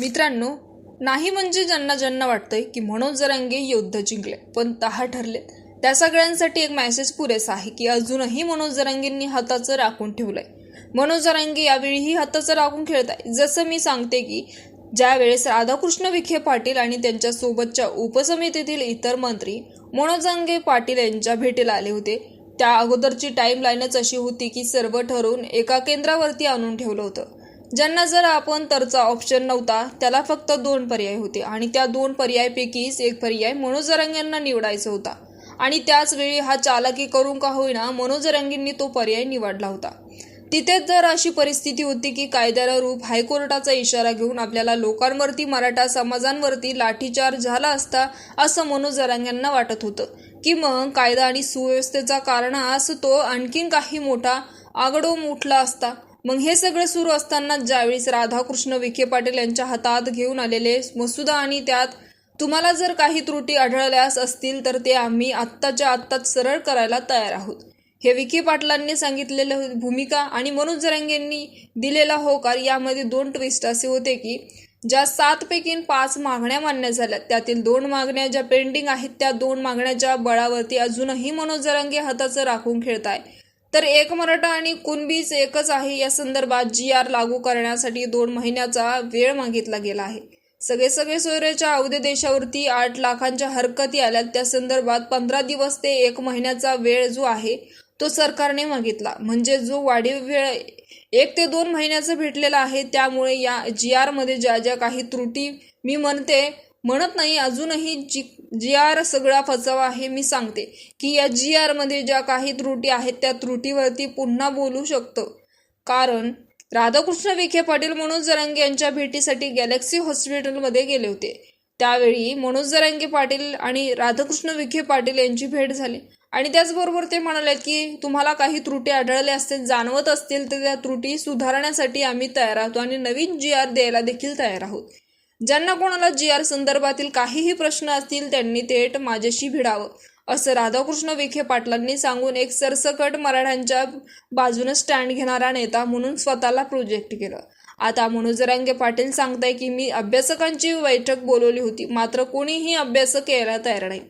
मित्रांनो नाही म्हणजे ज्यांना ज्यांना वाटतंय की मनोज जरांगे युद्ध जिंकले पण तहा ठरले त्या सगळ्यांसाठी एक मेसेज पुरेसा आहे की अजूनही मनोज जरांगेंनी हाताचं राखून ठेवलंय. मनोज जरांगे यावेळीही हाताचं राखून खेळत आहे जसं मी सांगते की ज्यावेळेस राधाकृष्ण विखे पाटील आणि त्यांच्या सोबतच्या उपसमितीतील इतर मंत्री मनोजरंगे पाटील यांच्या भेटीला आले होते त्या अगोदरची टाईमलाईनच अशी होती की सर्व ठरवून एका केंद्रावरती आणून ठेवलं होतं. ज्यांना जर आपण तरचा ऑप्शन नव्हता त्याला फक्त दोन पर्याय होते. आणि त्या दोन पर्यायपैकीच एक पर्याय मनोज निवडायचा होता. आणि त्याच वेळी हा चालाकी करून का होईना मनोजरंगींनी तो पर्याय निवडला होता. तिथेच जर अशी परिस्थिती होती की कायद्याला रूप हायकोर्टाचा इशारा घेऊन आपल्याला लोकांवरती मराठा समाजांवरती लाठीचार्ज झाला असता असं मनोजरांग्यांना वाटत होतं. की मग कायदा आणि सुव्यवस्थेचा कारणास तो आणखीन काही मोठा आगडोम उठला असता. मग हे सगळं सुरू असताना ज्यावेळीस राधाकृष्ण विखे पाटील यांच्या हातात घेऊन आलेले मसुदा आणि त्यात तुम्हाला जर काही त्रुटी आढळल्यास असतील तर ते आम्ही आत्ताच्या आत्ताच सरळ करायला तयार आहोत. हे विखे पाटलांनी सांगितलेलं भूमिका आणि मनोज जरांगेंनी दिलेला होकार यामध्ये दोन ट्विस्ट असे होते की ज्या सातपैकी पाच मागण्या मान्य झाल्या त्यातील दोन मागण्या ज्या पेंडिंग आहेत त्या दोन मागण्याच्या बळावरती अजूनही मनोज जरांगे हाताचं राखून खेळताय. तर एक मराठा आणि कुणबीच एकच आहे. या संदर्भात जी आर लागू करण्यासाठी दोन महिन्याचा वेळ मागितला गेला आहे. सगळे सगळे सोयऱ्याच्या अवधे देशावरती आठ लाखांच्या हरकती आल्यात. त्या संदर्भात पंधरा दिवस ते एक महिन्याचा वेळ जो आहे तो सरकारने मागितला. म्हणजे जो वाढीव वेळ एक ते दोन महिन्याचा भेटलेला आहे त्यामुळे या जी आरमध्ये ज्या ज्या काही त्रुटी मी म्हणते म्हणत नाही अजूनही जी जी आर सगळा फचावा आहे मी सांगते की या जी आरमध्ये ज्या काही त्रुटी आहेत त्या त्रुटीवरती पुन्हा बोलू शकतो. कारण राधाकृष्ण विखे पाटील मनोज जरांगे यांच्या भेटीसाठी गॅलेक्सी हॉस्पिटलमध्ये गेले होते. त्यावेळी मनोज जरांगे पाटील आणि राधाकृष्ण विखे पाटील यांची भेट झाली. आणि त्याचबरोबर ते म्हणाले की तुम्हाला काही त्रुटी आढळल्या असतील जाणवत असतील तर त्या त्रुटी सुधारण्यासाठी आम्ही तयार आहोत आणि नवीन जी आर द्यायला देखील तयार आहोत. ज्यांना कोणाला जी आर संदर्भातील काहीही प्रश्न असतील त्यांनी थेट माझ्याशी भिडावं. असं राधाकृष्ण विखे पाटलांनी सांगून एक सरसकट मराठ्यांच्या बाजूने स्टँड घेणारा नेता म्हणून स्वतःला प्रोजेक्ट केलं. आता मनोजरांगे पाटील सांगताय की मी अभ्यासकांची बैठक बोलवली होती मात्र कोणीही अभ्यासक यायला तयार नाही.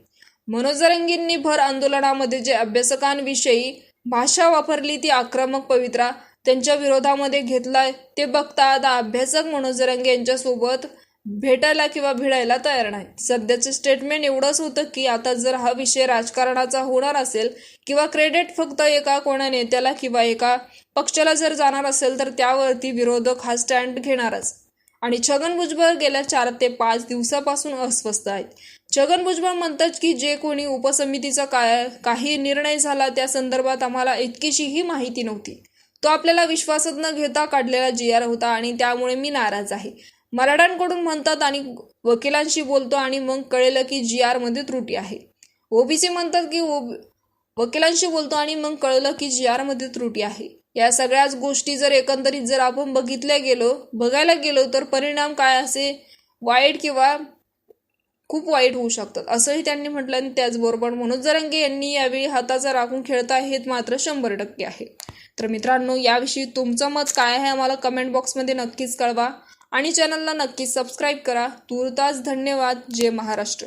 मनोजरंगींनी भर आंदोलनामध्ये जे अभ्यासकांविषयी भाषा वापरली ती आक्रमक पवित्रा त्यांच्या विरोधामध्ये घेतलाय ते बघता आता अभ्यासक मनोजरंगे यांच्यासोबत भेटायला किंवा भिडायला तयार नाही. सध्याचे स्टेटमेंट एवढंच होतं की आता जर हा विषय राजकारणाचा होणार असेल किंवा क्रेडिट फक्त एका कोणा नेत्याला किंवा एका पक्षाला जर जाणार असेल तर त्यावरती विरोधक हा स्टँड घेणारच. आणि छगन भुजबळ गेल्या चार ते पाच दिवसापासून अस्वस्थ आहेत. छगन भुजबळ म्हणतात की जे कोणी उपसमितीचा काय काही निर्णय झाला त्या संदर्भात आम्हाला इतकीशीही माहिती नव्हती. तो आपल्याला विश्वासात न घेता काढलेला जी आर होता आणि त्यामुळे मी नाराज आहे. मराठ्यांकडून म्हणतात आणि वकिलांशी बोलतो आणि मग कळलं की जी आरमध्ये त्रुटी आहे. ओबीसी म्हणतात की ओबी वकिलांशी बोलतो आणि मग कळलं की जी आरमध्ये त्रुटी आहे. या सगळ्याच गोष्टी जर एकंदरीत जर आपण बघितल्या गेलो बघायला गेलो तर परिणाम काय असे? वाईट किंवा खूप वाईट होऊ शकतात. असंही त्यांनी म्हटलं आणि त्याचबरोबर मनोज जरंगे यांनी यावेळी हाताचा राखून खेळता हे मात्र शंभर टक्के आहे. तर मित्रांनो याविषयी तुमचं मत काय आहे? आम्हाला कमेंट बॉक्समध्ये नक्कीच कळवा. आणि चॅनलला नक्कीच सबस्क्राईब करा. तुर्तास धन्यवाद. जय महाराष्ट्र.